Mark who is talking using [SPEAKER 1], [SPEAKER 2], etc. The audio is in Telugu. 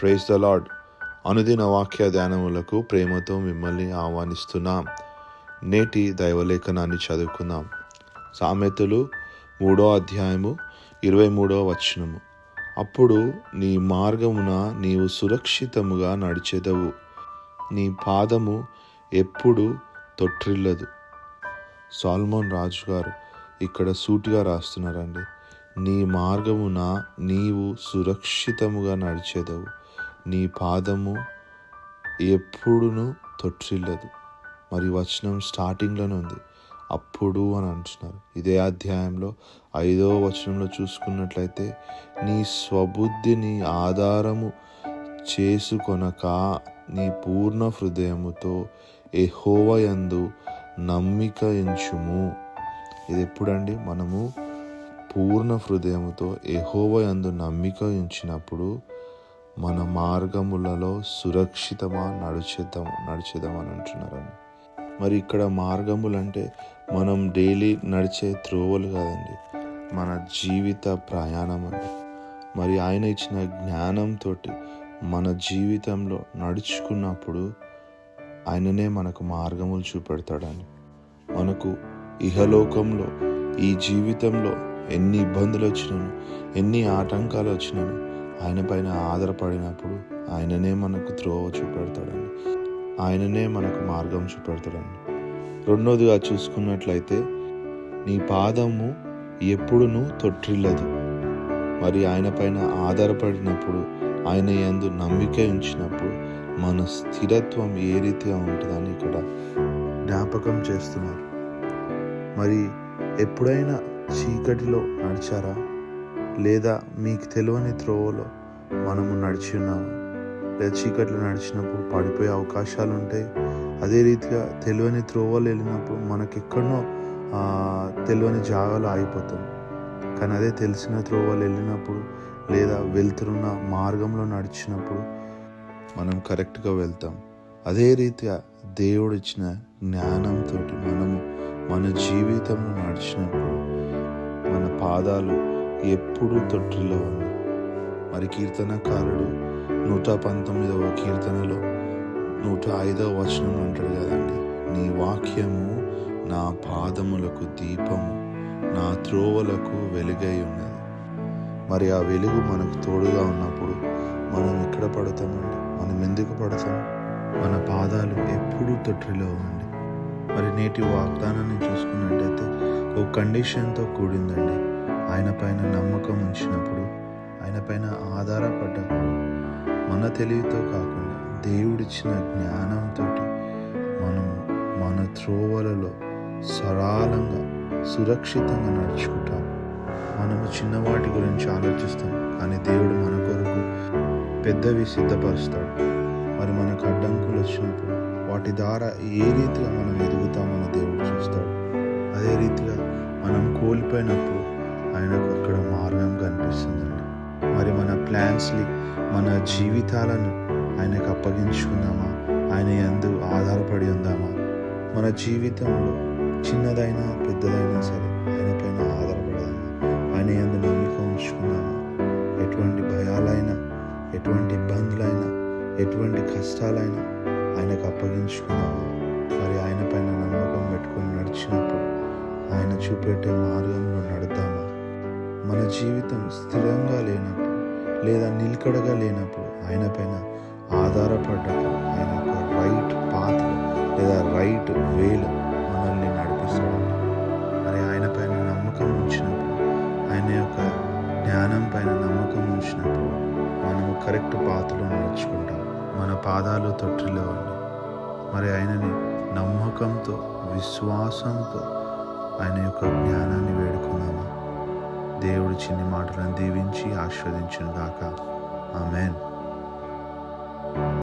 [SPEAKER 1] ప్రేజ్ ద లాడ్ అనుదిన వాక్య ధ్యానములకు ప్రేమతో మిమ్మల్ని ఆహ్వానిస్తున్నాం. నేటి దైవలేఖనాన్ని చదువుకుందాం. సామెతలు మూడో అధ్యాయము ఇరవై మూడో వచనము. అప్పుడు నీ మార్గమున నీవు సురక్షితముగా నడిచెదవు. నీ పాదము ఎప్పుడు తొట్టిల్లదు. సాల్మోన్ రాజు గారు ఇక్కడ సూటిగా రాస్తున్నారండి. నీ మార్గమున నీవు సురక్షితముగా నడిచేదవు. నీ పాదము ఎప్పుడును తొట్టిల్లదు. మరి వచనం స్టార్టింగ్లోనే ఉంది. అప్పుడు అని అంటున్నారు. ఇదే అధ్యాయంలో ఐదో వచనంలో చూసుకున్నట్లయితే నీ స్వబుద్ధిని ఆధారము చేసుకొనక నీ పూర్ణ హృదయముతో ఎహోవయందు నమ్మిక ఎంచుము. ఇది ఎప్పుడండి? మనము పూర్ణ హృదయముతో ఎహోవయందు నమ్మిక ఉంచినప్పుడు మన మార్గములలో సురక్షితమా నడిచేద్దాం నడిచేద్దామని అంటున్నారని. మరి ఇక్కడ మార్గములు అంటే మనం డైలీ నడిచే త్రోవలు కాదండి. మన జీవిత ప్రయాణం అండి. మరి ఆయన ఇచ్చిన జ్ఞానంతో మన జీవితంలో నడుచుకున్నప్పుడు ఆయననే మనకు మార్గములు చూపెడతాడని. మనకు ఇహలోకంలో ఈ జీవితంలో ఎన్ని ఇబ్బందులు వచ్చినాను ఎన్ని ఆటంకాలు వచ్చినాను ఆయన పైన ఆధారపడినప్పుడు ఆయననే మనకు త్రోవ చూపెడతాడండి. ఆయననే మనకు మార్గం చూపెడతాడండి. రెండోదిగా చూసుకున్నట్లయితే నీ పాదము ఎప్పుడునూ తొట్టిల్లదు. మరి ఆయన పైన ఆధారపడినప్పుడు ఆయన ఎందు నమ్మిక ఉంచినప్పుడు మన స్థిరత్వం ఏ రీతిగా ఉంటుందని ఇక్కడ జ్ఞాపకం చేస్తున్నారు. మరి ఎప్పుడైనా చీకటిలో నడిచారా? లేదా మీకు తెలియని త్రోవలో మనము నడిచి ఉన్నాము. లేదా చీకట్లో నడిచినప్పుడు పడిపోయే అవకాశాలు ఉంటాయి అదే రీతిగా తెలియని త్రోవలు వెళ్ళినప్పుడు మనకెక్కడనో తెలియని జాగాలో ఆగిపోతాం. కానీ అదే తెలిసిన త్రోవలు వెళ్ళినప్పుడు లేదా వెళ్తున్న మార్గంలో నడిచినప్పుడు మనం కరెక్ట్గా వెళ్తాం. అదే రీతిగా దేవుడు ఇచ్చిన జ్ఞానంతో మనము మన జీవితంలో నడిచినప్పుడు మన పాదాలు ఎప్పుడూ తొట్టిలో ఉంది మరి కీర్తనకారుడు నూట పంతొమ్మిదవ కీర్తనలో నూట ఐదవ వచనం అంటాడు కదండి నీ వాక్యము నా పాదములకు దీపము నా త్రోవలకు వెలుగై ఉన్నది. మరి ఆ వెలుగు మనకు తోడుగా ఉన్నప్పుడు మనం ఎక్కడ పడతామండి? మనం ఎందుకు పడతాం? మన పాదాలు ఎప్పుడూ తొట్టిలో ఉండి మరి నేటి వాగ్దానాన్ని చూసుకున్నట్టయితే ఓ కండిషన్తో కూడిందండి. ఆయన పైన నమ్మకం ఉంచినప్పుడు ఆయన పైన ఆధారపడ్డప్పుడు మన తెలివితో కాకుండా దేవుడిచ్చిన జ్ఞానంతో మనం మన త్రోవలలో సరళంగా సురక్షితంగా నడుచుకుంటాం. మనము చిన్నవాటి గురించి ఆలోచిస్తాం కానీ దేవుడు మన కొరకు పెద్దవి సిద్ధపరుస్తాడు. మరి మనకు అడ్డంకులు వచ్చినప్పుడు వాటి ద్వారా ఏ రీతిగా మనం ఎదుగుతామని దేవుడు చూస్తాడు. అదే రీతిగా మనం కోల్పోయినప్పుడు ఆయనకు అక్కడ మార్గం కనిపిస్తుందండి. మరి మన ప్లాన్స్ని మన జీవితాలను ఆయనకు అప్పగించుకుందామా? ఆయన ఎందు ఆధారపడి ఉందామా? మన జీవితంలో చిన్నదైనా పెద్దదైనా సరే ఆయన పైన ఆధారపడదామా? ఆయన ఎందు నమ్మిక ఉంచుకుందామా? ఎటువంటి భయాలైనా ఎటువంటి ఇబ్బందులైనా ఎటువంటి కష్టాలైనా ఆయనకు అప్పగించుకున్నాము మరి ఆయన పైన నమ్మకం పెట్టుకొని నడిచినప్పుడు ఆయన చూపెట్టే మార్గంలో నడుద్దామా? మన జీవితం స్థిరంగా లేనప్పుడు లేదా నిలకడగా లేనప్పుడు ఆయన పైన ఆధారపడ్డప్పుడు ఆయన యొక్క రైట్ పాత్ర లేదా రైట్ వేలు మనల్ని నడిపిస్తాడు. మరి ఆయన పైన నమ్మకం ఉంచినప్పుడు ఆయన యొక్క జ్ఞానం పైన నమ్మకం ఉంచినప్పుడు మనము కరెక్ట్ పాత్రలో నడుచుకుంటాం. మన పాదాలు తొట్టిలేవండి మరి ఆయనని నమ్మకంతో విశ్వాసంతో ఆయన యొక్క జ్ఞానాన్ని వేడుకుందామా? దేవుడు చిన్ని మాటలను దీవించి ఆస్వాదించును గాక ఆమెన్.